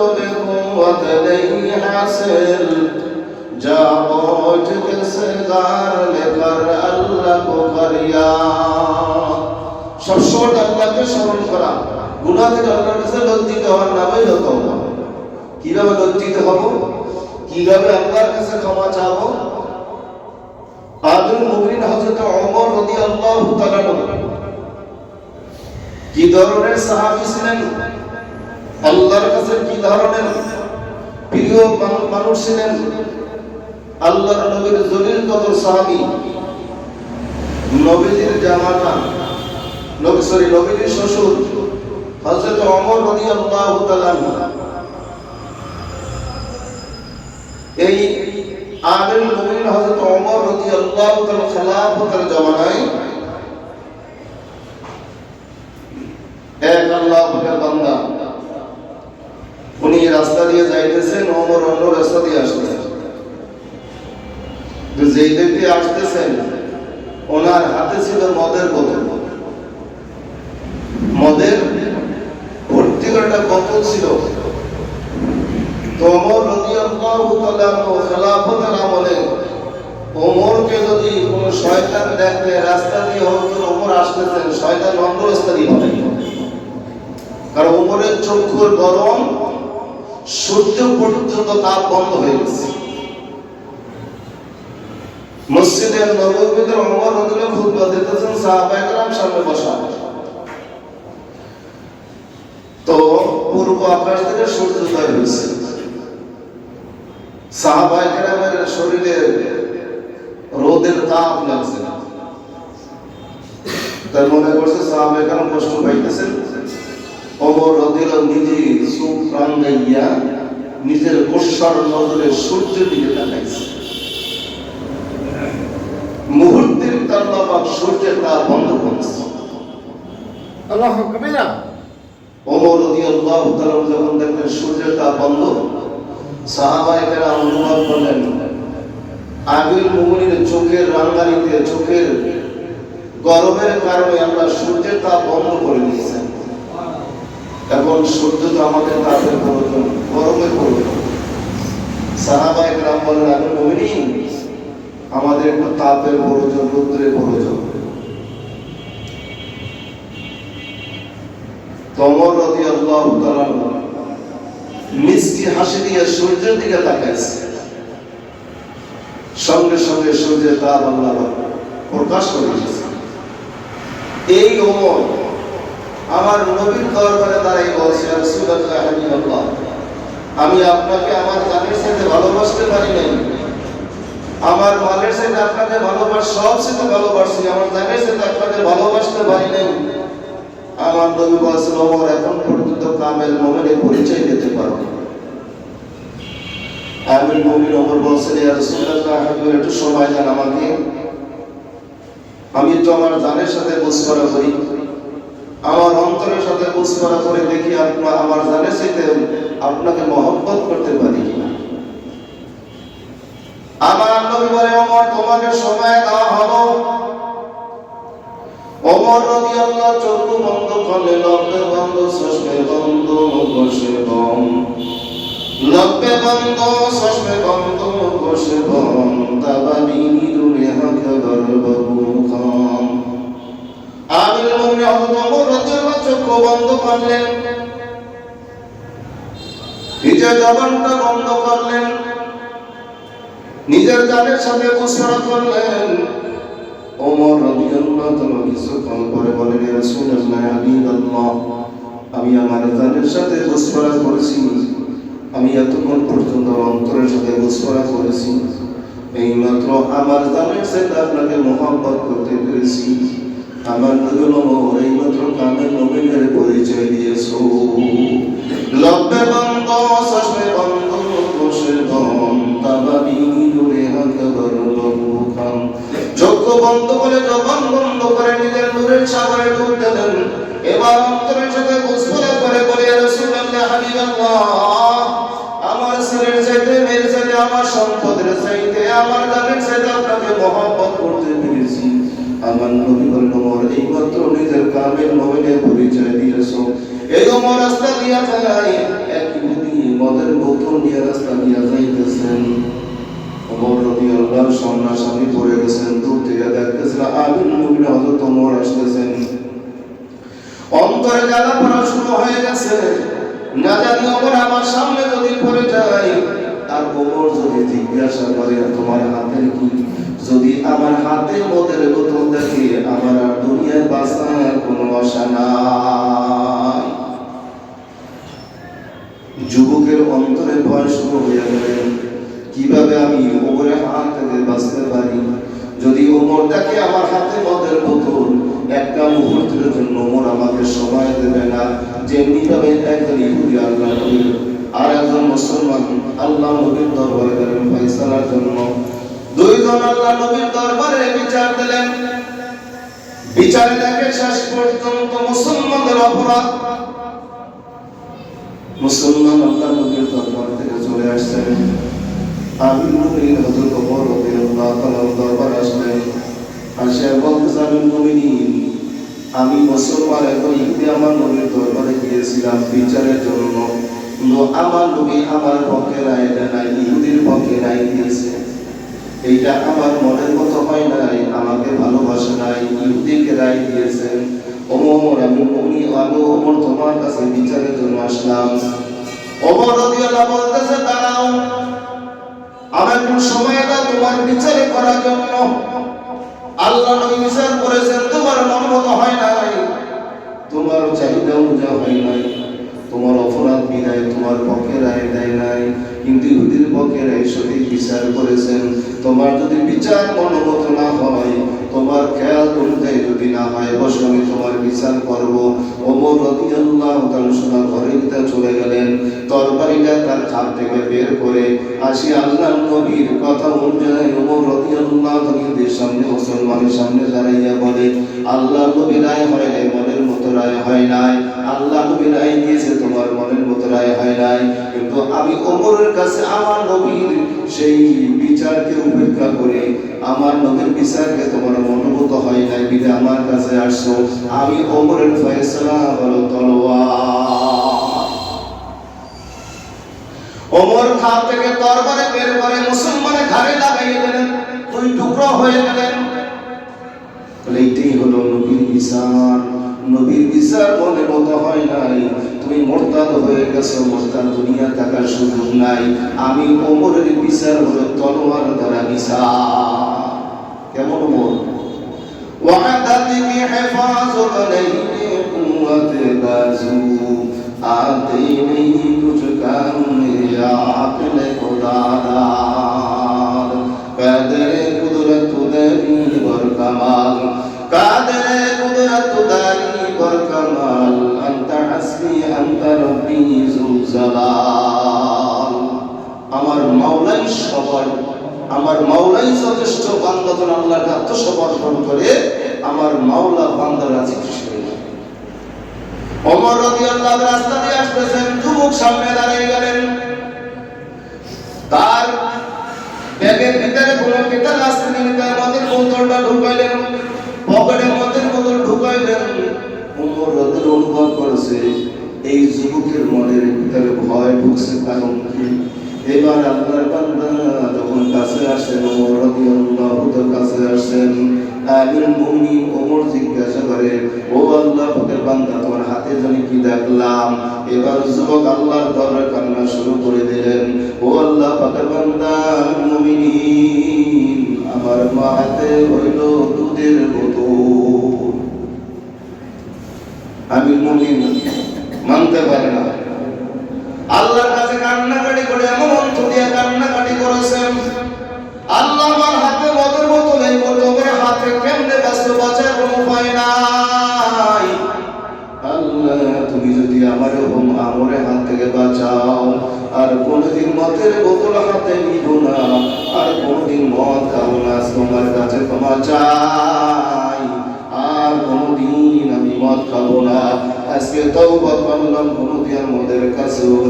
قوت نہیں حاصل جا پہنچ কাছে লজ্জিত হওয়ার নামেই হত কীভাবে লজ্জিত হব কীভাবে আল্লাহর কাছে ক্ষমা কি ধরনের সাহাবী ছিলেন আল্লাহর কাছে কি ধরনের প্রিয় মানুষ ছিলেন? আল্লাহর নবীর জলিল কদর সাহাবী। নবীজির জামাতা, নবী সরি নবীজির শ্বশুর, হযরত ওমর রাদিয়াল্লাহু তাআলা এই আমির মুমিন হযরত ওমর রাদিয়াল্লাহু তাআলা খেলাফতের জামানায় এক আল্লাহ পাকের বান্দা উনি এই রাস্তা দিয়ে যাইতেছেন ওমর অন্য রাস্তা দিয়ে আসতেছেন। তো যেই দিয়ে আসতেছেন, ওনার হাতে ছিল মদের বোতল। মদের ভর্তি করে একটা বোতল ছিল? তো ওমর রাদিয়াল্লাহু তাআলা আনহু খেলাফতের আমলে ওমরকে যদি কোন শয়তান দেখে, রাস্তা দিয়ে হয়তো ওমর আসতেছেন, শয়তান অন্য রাস্তা দিয়ে হবে। কারণ ওমরের চক্ষুর গরম সূর্য পর্যন্ত তাপ বন্ধ হয়ে গেছে। মসজিদের নববীতে ওমর রাদিয়াল্লাহু খুতবা দিতেছেন সাহাবায়ে কেরাম সামনে বসা। তো পূর্ব আকাশ থেকে সূর্যোদয় হয়েছে। সাহাবায়ে কেরামের শরীরে রোদের তাপ লাগছে। না তার মনে করছে সাহাবায়ে কেরাম কষ্ট পাইতেছেন। নিজে চোখ নিজের গোস্বার নজরে সূর্যের দিকে তাকাইছে। মুহূর্তের তাল্লাপাক সূর্যের তাপ বন্ধ করেছে। আল্লাহ কবিরা। ওমর রাদিয়াল্লাহু তাআলা যখন দেখলেন সূর্যের তাপ বন্ধ সাহাবায়ে অনুভব করলেন আমির মুমিনের চোখের রাঙ্গানিতে চোখের গরমের কারণে আমরা সূর্যের তাপ বন্ধ করে দিয়েছেন এখন সূর্য তো আমাদের তাপের প্রয়োজন, গরমের প্রয়োজন। সাহাবায়ে কেরাম বলেন মুমিনিন আমাদের একটু তাপের প্রয়োজন, রৌদ্রের প্রয়োজন। আল্লাহ মিষ্টি হাসি দিয়ে সূর্যের দিকে তাকাইছে সঙ্গে সঙ্গে সূর্যের তাপ আল্লাহ প্রকাশ করে এই ওমর আমার নবীর দরবারে দাঁড়াই বলছে রাসূলুল্লাহ আমি আপনাকে আমার জানের সাথে ভালোবাসতে পারি নাই। আমার মালের সাথে আপনাকে ভালোবাস, সব সাথে ভালোবাসি, আমার জানের সাথে আপনাকে ভালোবাসতে পারি নাই। আমার নবী বলেছেন, ওমর, এখন পর্যন্ত কামেল মোমেনের পরিচয় দিতে পারো আমির মুমিন ওমর বলছেন রাসূলুল্লাহ একটু সময় দেন আমাকে। আমি তো আমার জানের সাথে বুঝকরা করি। আমার অন্তরের সাথে বুঝকরা করে দেখি আপনার আমার জানের সাথে আপনাকে মহব্বত করতে পারি কিনা। আমার নবী বলে তোমাকে সময় দেওয়া হলো। ওমর বন্ধ করলে, লব্বে বন্ধ, চশমে বন্ধ, বসে বম লব্বে বন্ধ বন্ধ, বসে ওমর রাদিয়াল্লাহু চক্ষু বন্ধ করলেন। নিজের বন্ধ করলেন। নিজের গানের সাথে করলেন। ওমর কিছুক্ষণ বলেন আমি আমার জানের সাথে মুসরা করেছি। আমি এতক্ষণ পর্যন্ত অন্তরের সাথে মুসরা করেছি। এইমাত্র আমার জানের সাথে আপনাকে মহব্বত করতে পেরেছি। আমার ওমর এইমাত্র কামের নবীনের পরিচয় দিয়েছ লব্বে বন্ধ সশবে বন্ধ বম তাবাবি দূরে হাতে গর্ব খাম চক্ষু বন্ধ করে জবান বন্ধ করে নিজের নূরের সাগরে ডুব দিলেন এবার অন্তরের সাথে মুসফরা করে বলে রাসূলুল্লাহ হাবিবাল্লাহ আমার ছেলের চাইতে, মেয়ের চাইতে, আমার সম্পদের চাইতে, আমার দামের চাইতে আপনাকে মহব্বত করতে আমার নবী বলেন ওমর এইমাত্র নিজের কামের মুমিনের পরিচয় দিয়েছ। এই ওমর রাস্তা দিয়া যায়। এক ইহুদি বোতল নিয়ে রাস্তা নিয়ে যাইতেছেন। ওমর পড়ে গেছেন, দূর থেকে ওমর আসতেছেন। অন্তরে জ্বালা পড়া শুরু হয়ে গেছে। না জানি ওমর আমার সামনে যদি পড়ে যায় আর ওমর যদি জিজ্ঞাসা করে তোমার হাতের কি যদি আমার হাতের মধ্যে বোতল দেখে, আমার আর দুনিয়ায় বাঁচার কোনো আশা নাই। যুবকের অন্তরে ভয় শুরু হয়ে গেলেন কীভাবে আমি ওমরের হাত থেকে বাঁচতে পারি? যদি ওমর দেখে আমার হাতে মদের বোতল একটা মুহূর্তের জন্য ওমর আমাকে সময় দেবে না। যেমনি ভাবে একজন ইহুদি আল্লাহ আর একজন মুসলমান আল্লাহ নবীর দরবারে গেলেন, ফয়সালার জন্য। দুইজন আল্লাহ নবীর দরবারে বিচার দিলেন। বিচার দেখে শেষ পর্যন্ত মুসলমানদের অপরাধ। মুসলমান আল্লাহ নবীর দরবার থেকে চলে আসছেন। আমি নবীর হযরত ওমর রাদিয়াল্লাহু তাআলার দরবার আসলেন। আসে বলতেছেন আমি মুমিনিন, আমি মুসলমান একজন ইহুদি আমার নবীর দরবারে গিয়েছিলাম বিচারের জন্য। কিন্তু আমার নবী আমার পক্ষে রায় দেয় নাই, ইহুদির পক্ষে রায় দিয়েছে। এইটা আমার মনের মতো হয় নাই, আমাকে ভালোবাসে নাই, ইহুদিকে রায় দিয়েছেন ওমর আমি মুমিন আমি ওমর, তোমার কাছে বিচারের জন্য আসলাম। ওমর রাদিয়াল্লাহু বলতেছে, দাঁড়াও আমার একটু সময় দাও তোমার বিচারে করার জন্য আল্লাহ নবী বিচার করেছেন, তোমার মন মতো হয় নাই তোমার চাহিদা অনুযায়ী হয় নাই। তোমার অপরাধ বিদায় তোমার পক্ষে রায় দেয় নাই। কিন্তু ইহুদির পক্ষে রায় সঠিক বিচার করেছেন। তোমার যদি বিচার মনোমত না হয়, তোমার খেয়াল অনুযায়ী যদি না হয় বসে আমি তোমার বিচার করব। ওমর রাদিয়াল্লাহু সোনার ঘরের ভিতরে চলে গেলেন। তরবারিটা তার খাম থেকে বের করে আসি আল্লাহ নবীর কথা অনুযায়ী ওমর রাদিয়াল্লাহু তাআলার সামনে, মুসলমানের সামনে দাঁড়াইয়া বলে আল্লাহ নবী রায় হয় নাই, মনের মতো রায় হয় নাই। আল্লাহ নবী রায় দিয়েছে মনের মতো রায় হয় নাই। কিন্তু আমি ওমরের কাছে আমার নবীর সেই বিচারকে উপেক্ষা করে আমার নবীর বিচারকে তোমার মনোভূত হয় নাই বিধে আমার কাছে আসছো। আমি ওমরের ফয়সালা বলো, তলোয়ার। ওমর খান থেকে তরবারে বের করে মুসলমানের লাগাইয়ে দিলেন, দুই টুকরো হয়ে গেলেন। এইটাই হলো নবীর বিচার। নবীর বিচার মনে মতো হয় নাই। তুমি মোরতাদ হয়ে গেছো মোরতাদ দুনিয়া থাকার সুযোগ নাই আমি ওমরের বিচার হলো তলোয়ার দ্বারা বিচার কেমন ওমর وعدتك حفاظ عليه قوة بازو آتيني کچھ کم یا عقل خدادار আমার মাওলাই যথেষ্ট বান্দা যখন আল্লাহকে আত্মসমর্পণ করে, আমার মাওলা বান্দা রাজি খুশি হয়ে যায়। ওমর রাদিয়াল্লাহু রাস্তা দিয়ে আসতেছেন, যুবক সামনে দাঁড়িয়ে গেলেন। তার ব্যাগের ভিতরে কোনো কেতাল আসতে নিয়ে তার মদের বোতলটা ঢুকাইলেন পকেটের মদের বোতল ঢুকাইলেন। ওমর রাদিয়াল্লাহু অনুভব করেছে, এই যুবকের মনের ভিতরে ভয় ঢুকছে, কারণ কি? এবার আল্লাহর বান্দা যখন কাছে আসেন, ওমর রাদিয়াল্লাহু কাছে আসেন, আমির মুমিন ওমর জিজ্ঞাসা করে, ও আল্লাহ ফকের বান্দা, তোমার হাতে জানি কি দেখলাম? এবার যুবক আল্লাহর দরবারে কান্না শুরু করে দিলেন, ও আল্লাহ পাকের বান্দা আজকে তওবা করলাম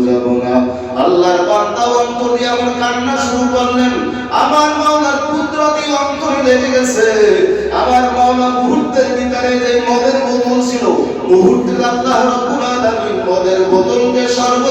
যাব না। আল্লাহর বান্দা অন্তরে আমার কান্না শুরু করলেন। আমার মাওলার কুদরতি অন্তরে লেগে গেছে। আমার মাওলা মুহূর্তের ভিতরে যে মদের বোতল ছিল মুহূর্তে আল্লাহ রাব্বুল আলামিন মদের বোতলকে সর্ব